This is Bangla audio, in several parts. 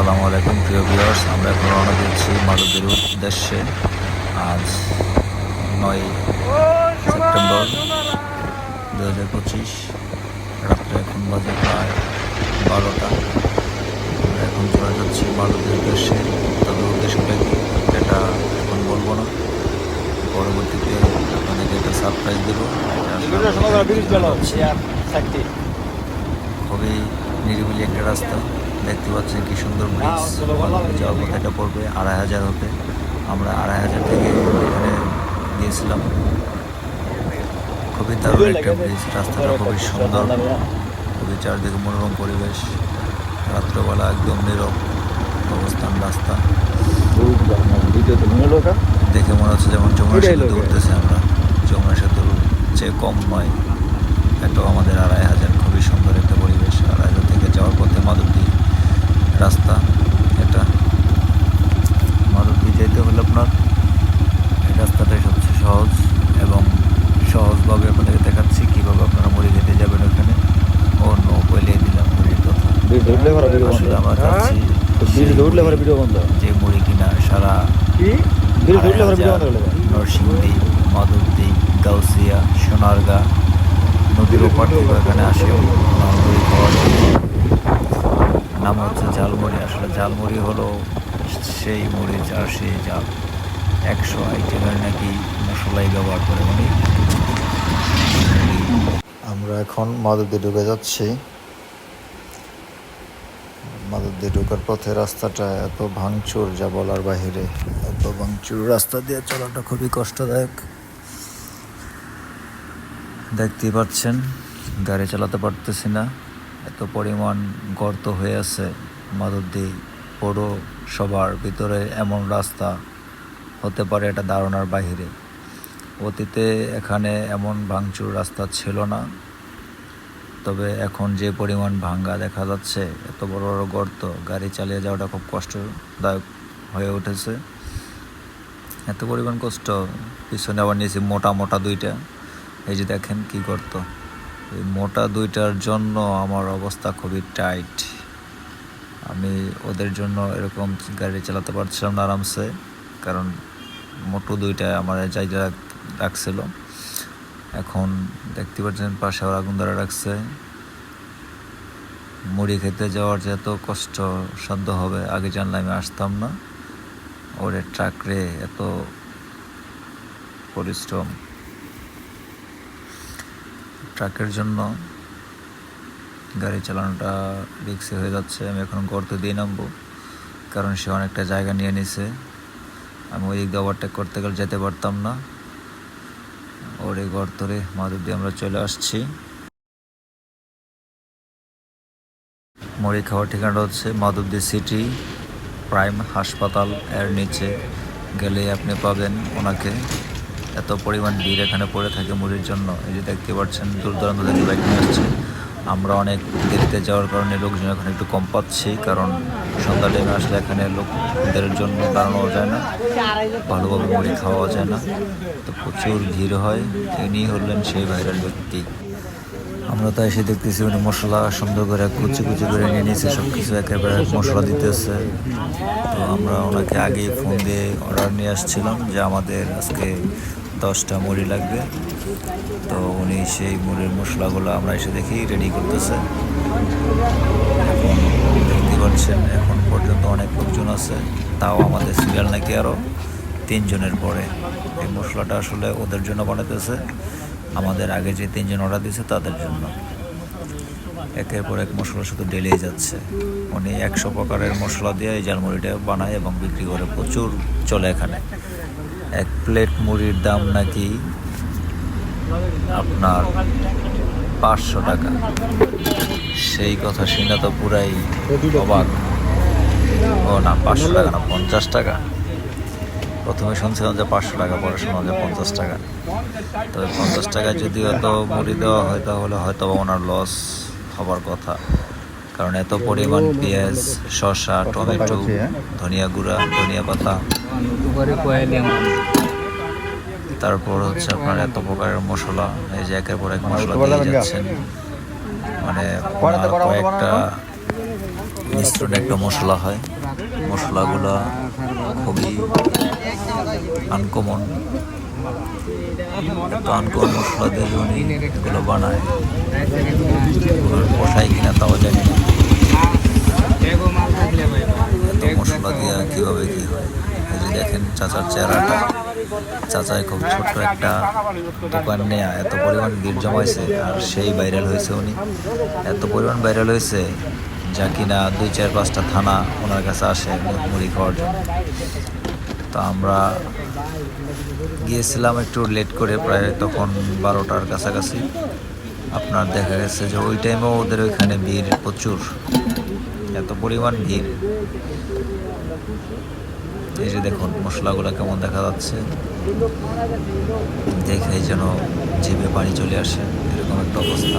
আসসালামু আলাইকুম, প্রিয় ভিউয়ার্স। আমরা এখন রওনা দিচ্ছি মাদুদের উদ্দেশ্যে আজ নয় সেপ্টেম্বর দু হাজার পঁচিশ, রাত্রে এখন বাজে প্রায় বারোটা। আমরা এখন চলে যাচ্ছি মাদুদের উদ্দেশ্যে তাদের উদ্দেশ্যটা কি, এটা এখন বলব না। পরবর্তীতে আপনাদেরকে একটা সারপ্রাইজ দেবো। খুবই নিরিবিলি একটা রাস্তা। দেখতে পাচ্ছেন কি সুন্দর ব্রিজ যাওয়ার পথে এটা পড়বে আড়াই হাজার হবে আমরা আড়াই হাজার থেকে এখানে গিয়েছিলাম। খুবই দারুণ একটা ব্রিজ রাস্তাটা খুবই সুন্দর। খুবই চারদিকে মনোরম পরিবেশ। রাত্রবেলা একদম নীরব অবস্থান রাস্তা। দেখে মনে হচ্ছে যেমন যমুনা সেতু? উঠতেছে আমরা। যমুনা সেতুর চেয়ে কম নয়। এটাও আমাদের আড়াই হাজার। খুবই সুন্দর একটা পরিবেশ। আড়াই হাজার থেকে যাওয়ার পথে মাধবদী রাস্তা এটা। মাধবদী যেতে হলে আপনার এই রাস্তাটাই সবচেয়ে সহজ এবং সহজভাবে আপনাদেরকে দেখাচ্ছি কীভাবে আপনারা মুড়ি খেতে যাবেন ওখানে। ও নো বলে দিলাম মুড়ির কথা। আসলে আমরা যাচ্ছি যে মুড়ি কিনা সারা নরসিংদী মাধবদী গাউসিয়া সোনারগা নদীর ওপার থেকে এখানে আসে মুড়ি খাওয়ার জন্য নাম হচ্ছে ঝালমুড়ি। আসলে ঝালমুড়ি হলো সেই মুড়ি যার সেই জাল। একশো আইটেমের নাকি মশলাই ব্যবহার করে উনি। আমরা এখন মাদুদি ঢুকে যাচ্ছি। মাদুদি ঢোকার পথে রাস্তাটা এত ভাঙচুর, যা বলার বাহিরে এত ভাঙচুর। রাস্তা দিয়ে চলাটা খুবই কষ্টদায়ক। দেখতেই পাচ্ছেন, গাড়ি চালাতে পারতেছি না। এত পরিমাণ গর্ত হয়ে আছে মাদুদি পৌরসভার ভিতরে এমন রাস্তা হতে পারে এটা ধারণার বাহিরে। অতীতে এখানে এমন ভাঙচুর রাস্তা ছিল না। তবে এখন যে পরিমাণ ভাঙ্গা দেখা যাচ্ছে, এত বড় বড় গর্ত, গাড়ি চালিয়ে যাওয়াটা খুব কষ্টদায়ক হয়ে উঠেছে। এত পরিমাণ কষ্ট, পিছনে আবার নিয়েছি মোটা মোটা দুইটা। এই যে দেখেন কি গর্ত। এই মোটা দুইটার জন্য আমার অবস্থা খুবই টাইট। আমি ওদের জন্য এরকম গাড়ি চালাতে পারছিলাম না আরামসে, কারণ মোটু দুইটা আমার জায়গা রাখছিল। এখন দেখতে পাচ্ছেন পাশে ওর আগুন ধরে রাখছে। মুড়ি খেতে যাওয়ার যে এত কষ্ট সাধ্য হবে, আগে জানলে আমি আসতাম না। ওরে ট্রাকরে এত পরিশ্রম। ট্রাকের জন্য। গাড়ি চালানোটা রিক্সে হয়ে যাচ্ছে, আমি এখন গর্ত দিয়ে নামবো। কারণ সে অনেকটা জায়গা নিয়ে নিছে। আমি ওই দিক ওভারটেক করতে গেলে যেতে পারতাম না। ওর গর্তরে মাদুর দিয়ে আমরা চলে আসছি। মুড়ি খাওয়ার ঠিকানাটা হচ্ছে মাধবদী সিটি প্রাইম হাসপাতাল এর নিচে। গেলে আপনি পাবেন ওনাকে। এত পরিমাণ ভিড় এখানে পড়ে থাকে মুড়ির জন্য। এই যে দেখতে পাচ্ছেন দূর দূরান্ত থেকে বাইক নিয়ে আসছে। আমরা অনেক দেরিতে যাওয়ার কারণে লোকজন এখন একটু কম পাচ্ছি, কারণ সন্ধ্যা টাইমে আসলে এখানে লোকদের জন্য দাঁড়ানো যায় না, ভালোভাবে মুড়ি খাওয়া যায় না। তো প্রচুর ভিড় হয়। ইনি হলেন সেই ভাইরাল ব্যক্তি। আমরা তো এসে দেখতেছি উনি মশলা সুন্দর করে কুচি কুচি করে নিয়ে নিয়েছে সব কিছু একেবারে মশলা দিতেছে। তো আমরা ওনাকে আগেই ফোন দিয়ে অর্ডার নিয়ে আসছিলাম যে আমাদের আজকে দশটা মুড়ি লাগবে। তো উনি সেই মুড়ির মশলাগুলো আমরা এসে দেখি রেডি করতেছে। এখন দেখতে পাচ্ছেন, এখন পর্যন্ত অনেক লোকজন আছে। তাও আমাদের সিরিয়াল নাকি আরও তিনজনের পরে। এই মশলাটা আসলে ওদের জন্য বানাতেছে আমাদের আগে যে তিনজন অর্ডার দিয়েছে তাদের জন্য। একের পর এক মশলা শুধু ডেলেই যাচ্ছে। উনি একশো প্রকারের মশলা দিয়ে এই জালমুড়িটা বানায় এবং বিক্রি করে। প্রচুর চলে এখানে। এক প্লেট মুড়ির দাম নাকি আপনার পাঁচশো টাকা? সেই কথা শুনে তো পুরাই অবাক। ও না, পাঁচশো টাকা না, পঞ্চাশ টাকা? প্রথমে শুনছিলাম যে পাঁচশো টাকা, পরে শুনলাম যে পঞ্চাশ টাকা। তবে পঞ্চাশ টাকা যদি অত মুড়ি দেওয়া হয়, তাহলে হয়তো ওনার লস হবার কথা। কারণ এত পরিমাণ পেঁয়াজ, শসা, টমেটো, ধনিয়া গুঁড়া, ধনিয়া পাতা। তারপর হচ্ছে আপনার এত প্রকারের মশলা, এই যে একের পর এক মশলা দিয়ে যাচ্ছেন। মানে কয়েকটা মিশ্রণে একটা মশলা হয়। মশলাগুলো খুবই আনকমন আনকমন মশলা দিয়ে উনি এগুলো বানায়। পোষায় কিনা তাও জানি না। মশলা দিয়ে কীভাবে কী হয়? এই যে দেখেন চাচার চেহারাটা। চাচায় খুব ছোট্ট একটা দোকান নেয়া এত পরিমাণ ভিড় জমাইছে আর সেই ভাইরাল হয়েছে উনি। এত পরিমাণ ভাইরাল হয়েছে যা কিনা দুই চার পাঁচটা থানা ওনার কাছে আসে মুড়ি খাওয়ার জন্য তো আমরা গিয়েছিলাম একটু লেট করে প্রায় তখন বারোটার কাছাকাছি। আপনার দেখা গেছে যে ওই টাইমেও ওদের ওইখানে ভিড় প্রচুর। এত পরিমাণ ভিড়। এই যে দেখুন, মশলাগুলো কেমন দেখা যাচ্ছে। দেখেই যেন জিভে পানি চলে আসে, এরকম একটা অবস্থা।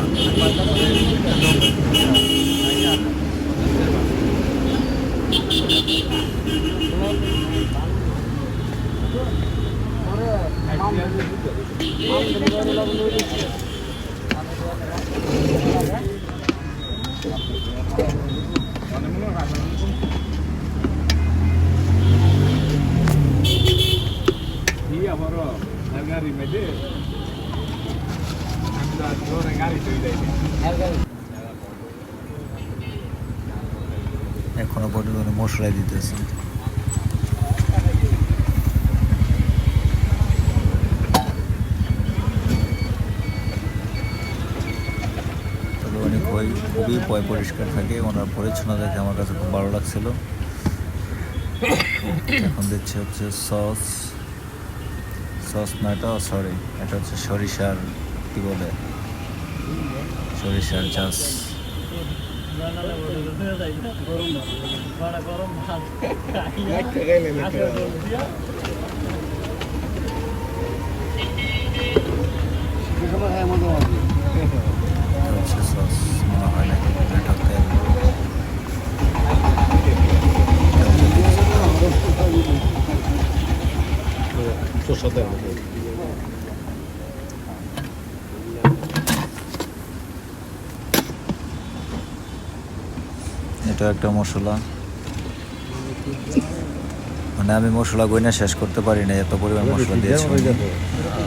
Rimede. Ambil dua rengar itu ide. এখনও পর্যন্ত মশলাই দিতেছে খুবই পয় পরিষ্কার থাকে। ওনার পরিচ্ছন্ন দেখে আমার কাছে খুব ভালো লাগছিল। এখন দিচ্ছে হচ্ছে সস। সস না, এটা সরি, এটা হচ্ছে সরিষার, কি বলে? সরিষার চাষ সস। মনে হয় নাকি এটা তেল। এটা একটা মশলা। মানে আমি মশলা গইনা শেষ করতে পারি না এত পরিমাণ মশলা দিয়েছি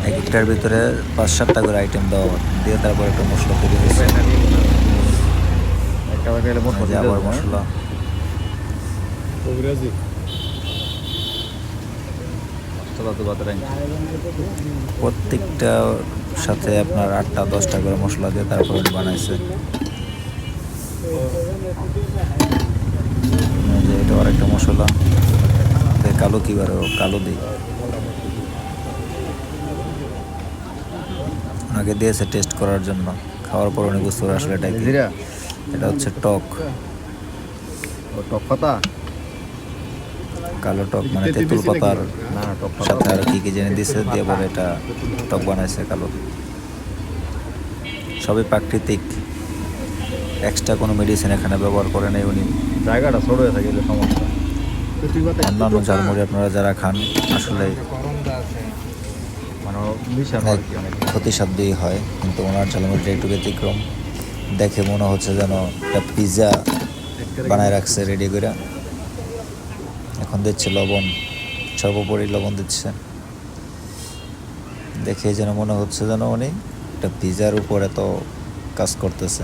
এক একটার ভিতরে পাঁচ সাতটা করে আইটেম দেওয়া দিয়ে তারপর একটা মশলা তৈরি হয়েছে। এই যে আবার মশলা। Kobirazi. প্রত্যেকটা সাথে আপনার আটটা দশটা করে মশলা দিয়ে তারপর বানাইছে এটা আরেকটা মশলা। কালো কি বারো কালো দিই। ওনাকে দিয়েছে টেস্ট করার জন্য। খাওয়ার পর উনি বুঝতে পারে আসলে এটা এটা হচ্ছে টক। ও টক পাতা? কালো টক মানে তেঁতুল পাতার না টক পাতা সাথে আর কি কি জেনে দিছে দিয়ে পরে এটা টক বানাইছে কালো। সবই প্রাকৃতিক। এক্সট্রা কোনো মেডিসিন এখানে ব্যবহার করে নেই উনি। জায়গাটা ছোট হয়ে থাকে সমস্যা। অন্যান্য ঝালমুড়ি আপনারা যারা খান আসলে মানে ক্ষতিসাধ্যই হয় কিন্তু ওনার ঝালমুড়িটা একটু ব্যতিক্রম। দেখে মনে হচ্ছে যেন একটা পিৎজা বানায় রাখছে রেডি করে। এখন দিচ্ছে লবণ সর্বোপরি লবণ দিচ্ছে। দেখে যেন মনে হচ্ছে যেন উনি একটা পিৎজার উপর এত কাজ করতেছে।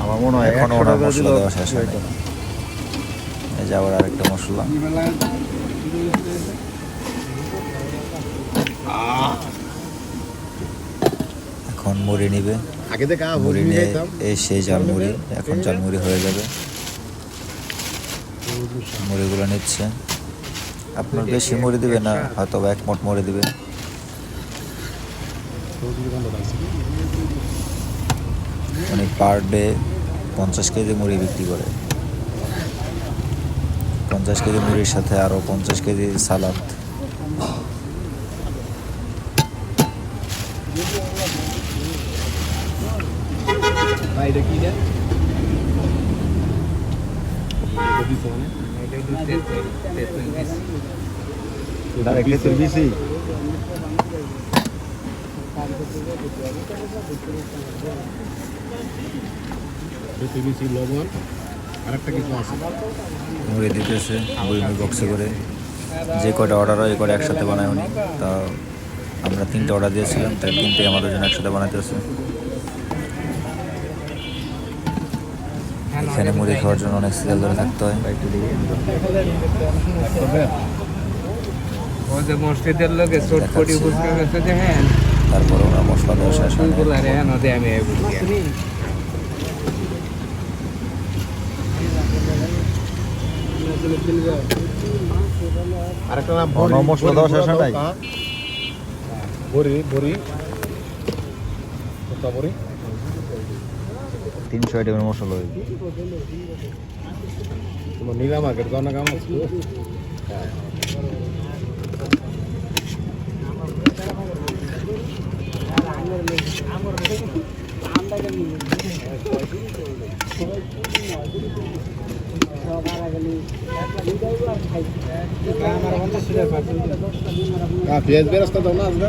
আমরা মনে হয় এখনও ওনার মশলা দেওয়া শেষ হয়নি। না। এই যে আবার আরেকটা মশলা। এখন মুড়ি নিবে। মুড়ি নিয়ে এই সেই জালমুড়ি এখন জালমুড়ি হয়ে যাবে। মুড়িগুলো নিচ্ছে। আপনার বেশি মুড়ি দিবে না হয়তো এক মোট মুড়ি দিবে। উনি পার ডে পঞ্চাশ কেজি মুড়ি বিক্রি করে। পঞ্চাশ কেজি মুড়ির সাথে আরও পঞ্চাশ কেজি সালাদ। এটা কি রে দিতেছে বক্সে করে। যে কটা অর্ডার হয় কটা একসাথে বানায় উনি। তা আমরা তিনটে অর্ডার দিয়েছিলাম, তাই তিনটে আমাদের জন্য একসাথে বানাইতেছে। এখানে মুড়ি খাওয়ার জন্য অনেক সিরিয়াল ধরে থাকতে হয়। হ্যাঁ। তারপরে ওরা মশলা দেওয়া শেষ হয়। আরেকটা নাম মশলা দেওয়া শেষ হয় নাই? বড়ি বড়ি বড়ি তিনশো আইটেমের মশলা হয়েছে তোমার নিরামাকের জন্য কাম আছে। পেঁয়াজ বেরস্তা দাও না আজকে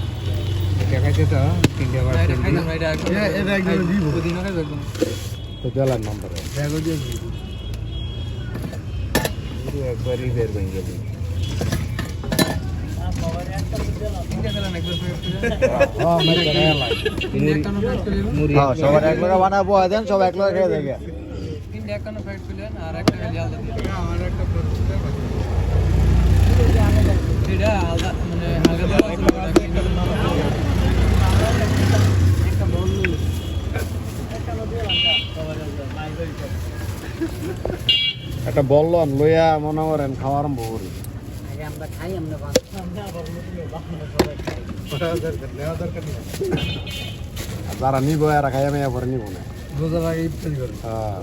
খাইতে তো তিনটে বার তো দেলার নাম্বার। একবারই বের ভেঙে দিই হ্যাঁ সবার এক লগে বানাবো দেন সব এক লগে খেয়ে দেখে একটা বললন লইয়া মনে করেন খাওয়া আরম্ভ করি। আর যারা নিব এরা খাইয়া মেয়া পরে নিব না। হ্যাঁ।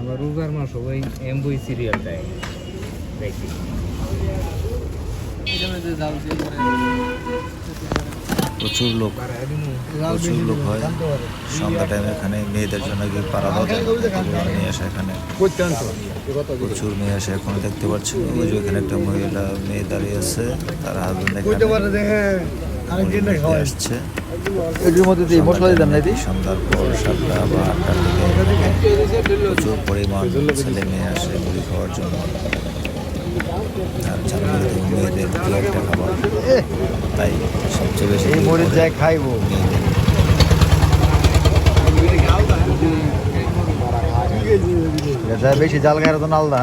আমার রোজার মাস ওই এমবই সিরিয়ালটাই দেখি। প্রচুর লোক প্রচুর লোক হয়। সন্ধ্যা টাইমে এখানে মেয়েদের জন্য কি পাড়া নিয়ে আসে এখানে। প্রচুর মেয়ে আসে এখন দেখতে পাচ্ছি ওই যে এখানে একটা মহিলা মেয়ে দাঁড়িয়ে আছে তার হাজবেন্ড আসছে। এটির মধ্যে দিয়ে মশলা দিতাম না সন্ধ্যার পর সাতটা বা আটটার দিকে প্রচুর পরিমাণ ছেলে মেয়ে আসে মুড়ি খাওয়ার জন্য। আর মেয়েদের একটা খাবার। তাই সবচেয়ে বেশি এই মরিচ যায় খাইবো। মেয়েদের? বেশি জাল খাই তো নালদা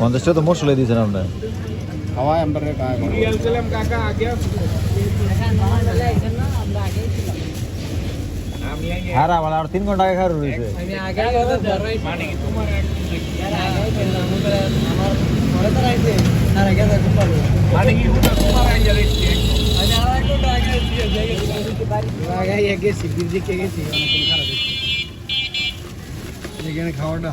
পঞ্চাশ টাকা তো মশলা দিয়েছেন আপনার খাওয়াই আমরা কাকা আগে আমি আগে হ্যাঁ রা, মানে আর তিন ঘণ্টা আগে খাওয়া রয়েছে মানে মানে গেছি গেছি খাওয়াটা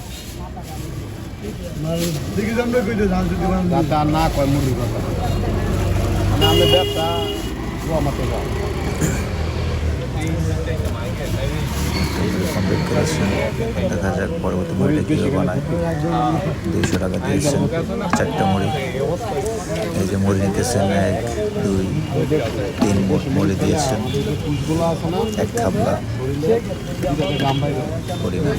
বাপরে দাদা না কয় মুড়ি কথা। মানে আমি ব্যবসা আমাকে যাও কমপ্লিট করেছেন দেখা যাক পরবর্তী মুড়িটা কীভাবে বানায়। দুইশো টাকা দিয়েছেন চারটে মুড়ি এই যে মুড়ি নিতেছেন এক দুই তিন মোট মুড়ি দিয়েছেন। এক খাবলা পরিমাণ।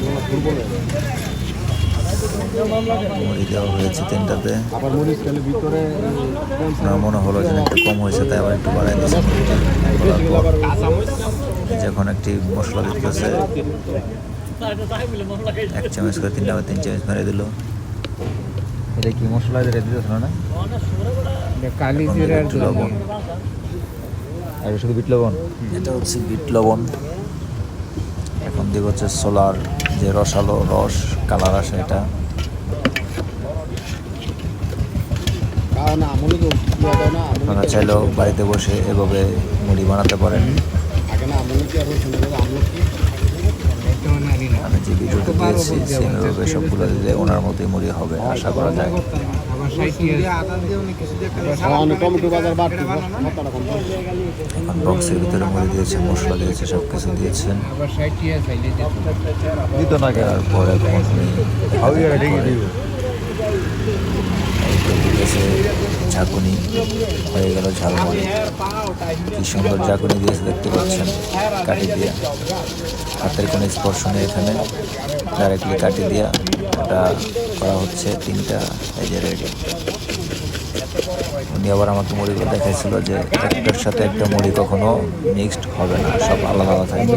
মুড়ি দেওয়া হয়েছে তিনটাতে। আমার মনে হলো যে একটু কম হয়েছে তাই আবার একটু বাড়াই দিয়েছে। যখন একটি মশলা দিতেছে এক চামচ করে তিনটা আবার তিন চামচ মেরে দিল। এটা কি মশলা দিয়ে দিতেছ না? কালি একটু লবণ। আর শুধু বিট লবণ? এটা হচ্ছে বিট লবণ। এখন দিব হচ্ছে সোলার যে রসালো রস কালার আসে এটা খাওয়া না আমলে তো ইয়া দেয় না আমলে আপনারা চাইলেও বাড়িতে বসে এভাবে মুড়ি বানাতে পারেন। আগে না আমলে কি আর শুনে গেল আমলে কি আমি যে ভিডিওটা দিয়েছি সেভাবে সবগুলো দিলে ওনার মতোই মুড়ি হবে আশা করা যায়। এখন বক্সের ভিতরে মুড়ি দিয়েছে মশলা দিয়েছে সব কিছু দিয়েছেন তারপর এখন উনি হাউ ইয়ার ঢেকে দিব ঝাঁকুনি হয়ে গেল ঝালমুড়ি কি সুন্দর ঝাঁকুনি দিয়েছে দেখতে পাচ্ছেন কাটি দিয়া। হাতের কোনো স্পর্শ নেই এখানে। ডাইরেক্টলি কাটি দিয়া ওটা করা হচ্ছে, তিনটা, এই যে রেডি। উনি আবার আমাকে মুড়িগুলো দেখাইছিল যে একটার সাথে একটা মুড়ি কখনো মিক্সড হবে না সব আলাদা আলাদা থাকবে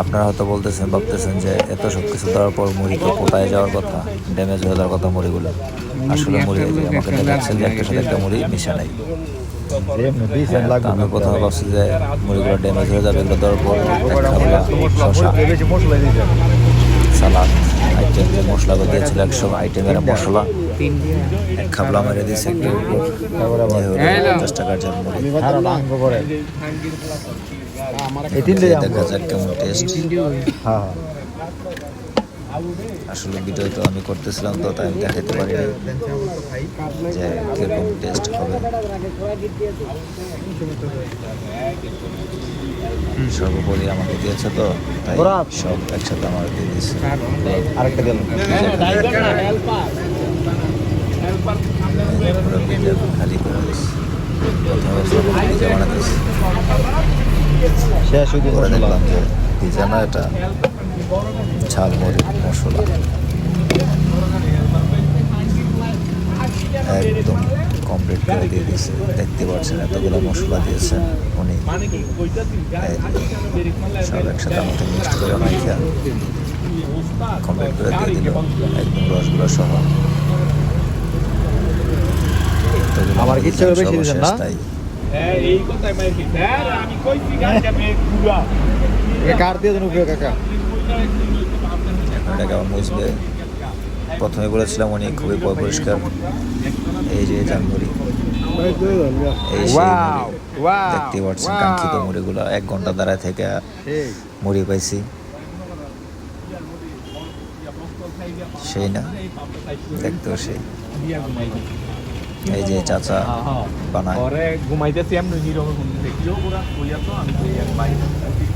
আপনারা হয়তো বলতেছেন ভাবতেছেন যে এত সব কিছু দেওয়ার পর মুড়ি তো পোটায় যাওয়ার কথা ড্যামেজ হয়ে যাওয়ার কথা মুড়িগুলো। আসলে মুড়ি আমাকে দেখাচ্ছে যে একটা সাথে একটা মুড়ি মিশা নাই। হ্যাঁ, আমি প্রথমে ভাবছি যে মুড়িগুলো ড্যামেজ হয়ে যাবে এগুলো দেওয়ার পর সালাদ আইটেম যে মশলাগুলো দিয়েছিল একশো আইটেমের মশলা। দিয়েছে কেমন টেস্ট আসলে ভিডিও তো আমি করতেছিলাম তো তাই আমি দেখাতে পারিনি যে কীরকম টেস্ট হবে সর্বোপরি আমাকে দিয়েছে তো তাই সব একসাথে আমার দিয়ে দিয়েছে আরেকটা দিলাম এটা ঝালমুড়ি মশলা একদম কমপ্লিট করে দিয়ে দিয়েছে দেখতে পাচ্ছেন এতগুলো মশলা দিয়েছেন। উনি সব একসাথে আমাকে মিক্সড করে মাইখা কমপ্লিট করে দিয়ে দিল। একদম রসগুলো সহ এতগুলো আমার কি ইচ্ছে করে বেশি দিয়েছেন না? সর্বশেষ তাই এই কথাই মাইর কি আমি কইছি গাছ আমি পুরা কার দিয়ে দেন উপরে কাকা? এটা কেমন মুছবে। প্রথমে বলেছিলাম উনি খুবই পরিষ্কার। এই যে জানমুড়ি দেখতে পাচ্ছেন কাঙ্ক্ষিত মুড়িগুলো। এক ঘণ্টা দাঁড়ায় থেকে মুড়ি পাইছি। সেই না দেখতেও সেই। এই যে চাচা বানায় ঘরে ঘুমাইতেছি এমনি হিরো ঘুম দেখিও পুরা কইয়া তো আমি তো এক বাইরে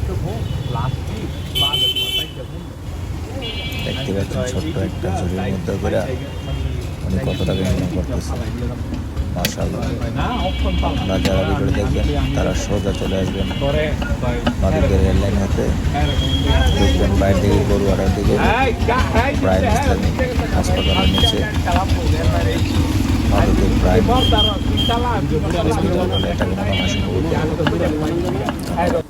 তো লাস্ট বাদ দেখতে পাচ্ছেন ছোট্ট একটা ঝুড়ির মধ্যে করে উনি কত টাকা ইনকাম করতেছে মাশাআল্লাহ যারা ভিডিও দেখবেন তারা সোজা চলে আসবেন. মাদকের এয়ারলাইন হাতে দেখবেন বাইরে দিকে দিকে Hai, প্রাইম ইসলামিক হাসপাতালের নিচে kita lah. হসপিটাল এটা কোনো হাসপাতাল